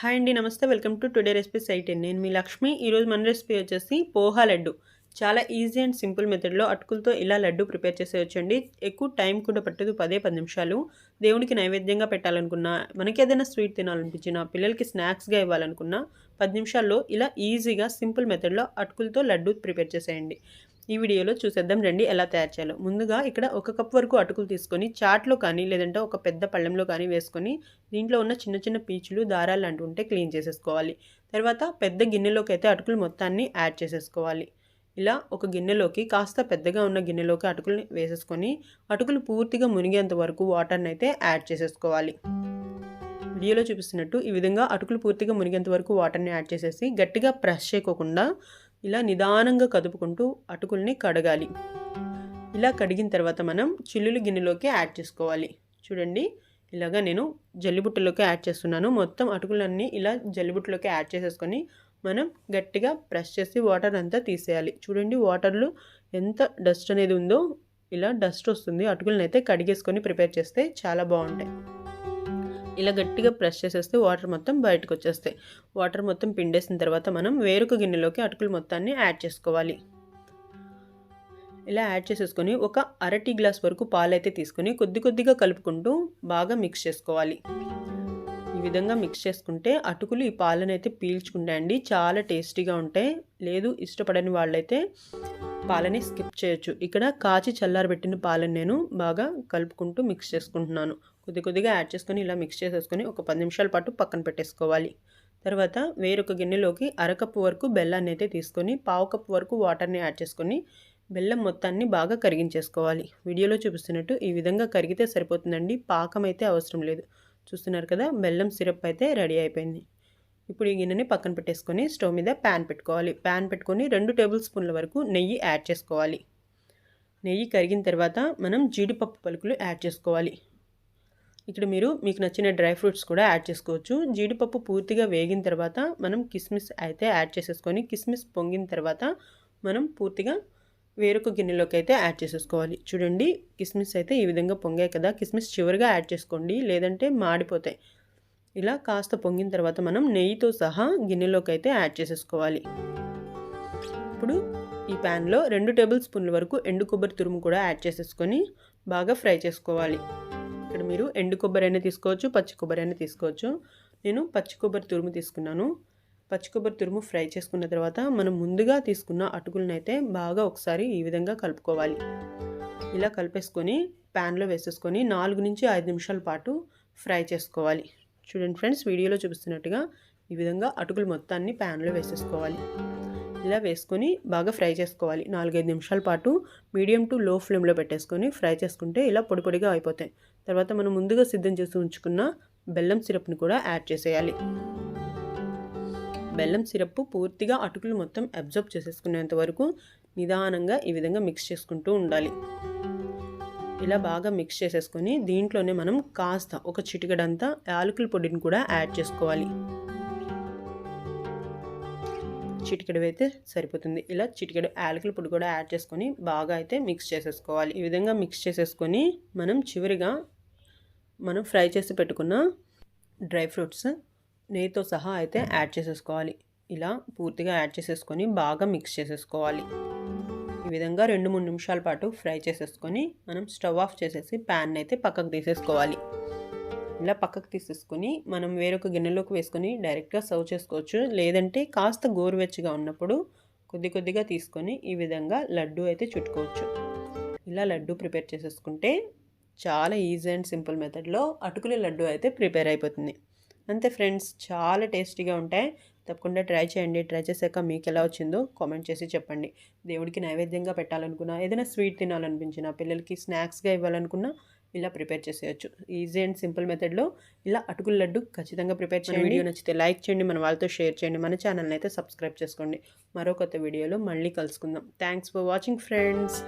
Hi అండి నమస్తే. Welcome to today recipe site నేను మీ లక్ష్మి. ఈరోజు మన రెసిపీ వచ్చేసి పోహా లడ్డు. చాలా ఈజీ అండ్ సింపుల్ మెథడ్లో అటుకులతో ఇలా లడ్డు ప్రిపేర్ చేసేయచ్చండి. ఎక్కువ టైం కూడా పట్టదు పదే పది నిమిషాలు. దేవుడికి నైవేద్యంగా పెట్టాలనుకున్నా మనకి ఏదైనా స్వీట్ తినాలనిపించినా పిల్లలకి స్నాక్స్గా ఇవ్వాలనుకున్నా పది నిమిషాల్లో ఇలా ఈజీగా సింపుల్ మెథడ్లో అటుకులతో లడ్డు ప్రిపేర్ చేసేయండి. ఈ వీడియోలో చూసేద్దాం. రండి ఎలా తయారు చేయాలో. ముందుగా ఇక్కడ ఒక కప్ వరకు అటుకులు తీసుకొని చాట్లో కానీ లేదంటే ఒక పెద్ద పళ్ళెంలో కానీ వేసుకొని దీంట్లో ఉన్న చిన్న చిన్న పీచులు దారాలు లాంటివి ఉంటే క్లీన్ చేసేసుకోవాలి. తర్వాత పెద్ద గిన్నెలోకి అయితే అటుకులు మొత్తాన్ని యాడ్ చేసేసుకోవాలి. ఇలా ఒక గిన్నెలోకి కాస్త పెద్దగా ఉన్న గిన్నెలోకి అటుకులు వేసేసుకొని అటుకులు పూర్తిగా మునిగేంత వరకు వాటర్ని అయితే యాడ్ చేసేసుకోవాలి. వీడియోలో చూపిస్తున్నట్టు ఈ విధంగా అటుకులు పూర్తిగా మునిగేంత వరకు వాటర్ని యాడ్ చేసేసి గట్టిగా ప్రెస్ చేయకోకుండా ఇలా నిదానంగా కదుపుకుంటూ అటుకుల్ని కడగాలి. ఇలా కడిగిన తర్వాత మనం చిల్లులు గిన్నెలోకి యాడ్ చేసుకోవాలి. చూడండి ఇలాగా నేను జల్లిబుట్టలోకి యాడ్ చేస్తున్నాను. మొత్తం అటుకులన్నీ ఇలా జల్లిబుట్టలోకి యాడ్ చేసేసుకొని మనం గట్టిగా ప్రెస్ చేసి వాటర్ అంతా తీసేయాలి. చూడండి వాటర్లో ఎంత డస్ట్ అనేది ఉందో ఇలా డస్ట్ వస్తుంది. అటుకులను అయితే కడిగేసుకొని ప్రిపేర్ చేస్తే చాలా బాగుంటాయి. ఇలా గట్టిగా ప్రెస్ చేసేస్తే వాటర్ మొత్తం బయటకు వచ్చేస్తాయి వాటర్ మొత్తం పిండేసిన తర్వాత మనం వేరొక గిన్నెలోకి అటుకులు మొత్తాన్ని యాడ్ చేసుకోవాలి. ఇలా యాడ్ చేసేసుకొని ఒక అరటి గ్లాస్ వరకు పాలు అయితే తీసుకొని కొద్ది కొద్దిగా కలుపుకుంటూ బాగా మిక్స్ చేసుకోవాలి. ఈ విధంగా మిక్స్ చేసుకుంటే అటుకులు ఈ పాలనైతే పీల్చుకుంటాయండి. చాలా టేస్టీగా ఉంటాయి. లేదు ఇష్టపడని వాళ్ళైతే పాలని స్కిప్ చేయొచ్చు. ఇక్కడ కాచి చల్లారబెట్టిన పాలని నేను బాగా కలుపుకుంటూ మిక్స్ చేసుకుంటున్నాను. కొద్ది కొద్దిగా యాడ్ చేసుకొని ఇలా మిక్స్ చేసేసుకొని ఒక పది నిమిషాల పాటు పక్కన పెట్టేసుకోవాలి. తర్వాత వేరొక గిన్నెలోకి అరకప్పు వరకు బెల్లాన్ని అయితే తీసుకొని పావు కప్పు వరకు వాటర్ని యాడ్ చేసుకొని బెల్లం మొత్తాన్ని బాగా కరిగించేసుకోవాలి. వీడియోలో చూపిస్తున్నట్టు ఈ విధంగా కరిగితే సరిపోతుందండి. పాకం అయితే అవసరం లేదు. చూస్తున్నారు కదా బెల్లం సిరప్ అయితే రెడీ అయిపోయింది. ఇప్పుడు ఈ గిన్నెని పక్కన పెట్టేసుకొని స్టవ్ మీద ప్యాన్ పెట్టుకోవాలి. ప్యాన్ పెట్టుకొని రెండు టేబుల్ స్పూన్ల వరకు నెయ్యి యాడ్ చేసుకోవాలి. నెయ్యి కరిగిన తర్వాత మనం జీడిపప్పు పలుకులు యాడ్ చేసుకోవాలి. ఇక్కడ మీరు మీకు నచ్చిన డ్రై ఫ్రూట్స్ కూడా యాడ్ చేసుకోవచ్చు. జీడిపప్పు పూర్తిగా వేగిన తర్వాత మనం కిస్మిస్ అయితే యాడ్ చేసేసుకొని కిస్మిస్ పొంగిన తర్వాత మనం పూర్తిగా వేరొక గిన్నెలోకి అయితే యాడ్ చేసేసుకోవాలి. చూడండి కిస్మిస్ అయితే ఈ విధంగా పొంగాయి కదా. కిస్మిస్ చివరిగా యాడ్ చేసుకోండి. లేదంటే మాడిపోతాయి. ఇలా కాస్త పొంగిన తర్వాత మనం నెయ్యితో సహా గిన్నెలోకి అయితే యాడ్ చేసేసుకోవాలి. ఇప్పుడు ఈ ప్యాన్లో రెండు టేబుల్ స్పూన్ల వరకు ఎండు కొబ్బరి తురుము కూడా యాడ్ చేసేసుకొని బాగా ఫ్రై చేసుకోవాలి. ఇక్కడ మీరు ఎండు కొబ్బరి అయినా తీసుకోవచ్చు పచ్చి కొబ్బరి అయినా తీసుకోవచ్చు. నేను పచ్చి కొబ్బరి తురుము తీసుకున్నాను. పచ్చి కొబ్బరి తురుము ఫ్రై చేసుకున్న తర్వాత మనం ముందుగా తీసుకున్న అటుకులను అయితే బాగా ఒకసారి ఈ విధంగా కలుపుకోవాలి. ఇలా కలిపేసుకొని ప్యాన్లో వేసేసుకొని నాలుగు నుంచి ఐదు నిమిషాల పాటు ఫ్రై చేసుకోవాలి. చూడండి ఫ్రెండ్స్ వీడియోలో చూపిస్తున్నట్టుగా ఈ విధంగా అటుకులు మొత్తాన్ని ప్యాన్లో వేసేసుకోవాలి. ఇలా వేసుకొని బాగా ఫ్రై చేసుకోవాలి. నాలుగైదు నిమిషాల పాటు మీడియం టు లో ఫ్లేమ్లో పెట్టేసుకొని ఫ్రై చేసుకుంటే ఇలా పొడి పొడిగా అయిపోతాయి. తర్వాత మనం ముందుగా సిద్ధం చేసి ఉంచుకున్న బెల్లం సిరప్ని కూడా యాడ్ చేసేయాలి. బెల్లం సిరప్ పూర్తిగా అటుకులు మొత్తం అబ్జర్బ్ చేసేసుకునేంత వరకు నిదానంగా ఈ విధంగా మిక్స్ చేసుకుంటూ ఉండాలి. ఇలా బాగా మిక్స్ చేసేసుకొని దీంట్లోనే మనం కాస్త ఒక చిటికడంతా యాలకుల పొడిని కూడా యాడ్ చేసుకోవాలి. చిటికెడు అయితే సరిపోతుంది. ఇలా చిటికెడు యాలకుల పొడి కూడా యాడ్ చేసుకొని బాగా అయితే మిక్స్ చేసేసుకోవాలి. ఈ విధంగా మిక్స్ చేసేసుకొని మనం చివరిగా మనం ఫ్రై చేసి పెట్టుకున్న డ్రై ఫ్రూట్స్ నెయ్యితో సహా అయితే యాడ్ చేసేసుకోవాలి. ఇలా పూర్తిగా యాడ్ చేసేసుకొని బాగా మిక్స్ చేసేసుకోవాలి. విధంగా రెండు మూడు నిమిషాల పాటు ఫ్రై చేసేసుకొని మనం స్టవ్ ఆఫ్ చేసేసి ప్యాన్ అయితే పక్కకు తీసేసుకోవాలి. ఇలా పక్కకు తీసేసుకొని మనం వేరొక గిన్నెలోకి వేసుకొని డైరెక్ట్గా సర్వ్ చేసుకోవచ్చు. లేదంటే కాస్త గోరువెచ్చగా ఉన్నప్పుడు కొద్ది కొద్దిగా తీసుకొని ఈ విధంగా లడ్డు అయితే చుట్టుకోవచ్చు. ఇలా లడ్డు ప్రిపేర్ చేసేసుకుంటే చాలా ఈజీ అండ్ సింపుల్ మెథడ్లో అటుకుల లడ్డు అయితే ప్రిపేర్ అయిపోతుంది. అంతే ఫ్రెండ్స్ చాలా టేస్టీగా ఉంటాయి. తప్పకుండా ట్రై చేయండి. ట్రై చేశాక మీకు ఎలా వచ్చిందో కామెంట్ చేసి చెప్పండి. దేవుడికి నైవేద్యంగా పెట్టాలనుకున్నా ఏదైనా స్వీట్ తినాలనిపించినా పిల్లలకి స్నాక్స్గా ఇవ్వాలనుకున్నా ఇలా ప్రిపేర్ చేసేయచ్చు. ఈజీ అండ్ సింపుల్ మెథడ్లో ఇలా అటుకుల లడ్డు ఖచ్చితంగా ప్రిపేర్ చేయండి. వీడియో నచ్చితే లైక్ చేయండి మన వాళ్ళతో షేర్ చేయండి మన ఛానల్ని అయితే సబ్స్క్రైబ్ చేసుకోండి. మరో కొత్త వీడియోలో మళ్ళీ కలుసుకుందాం. Thanks for watching friends.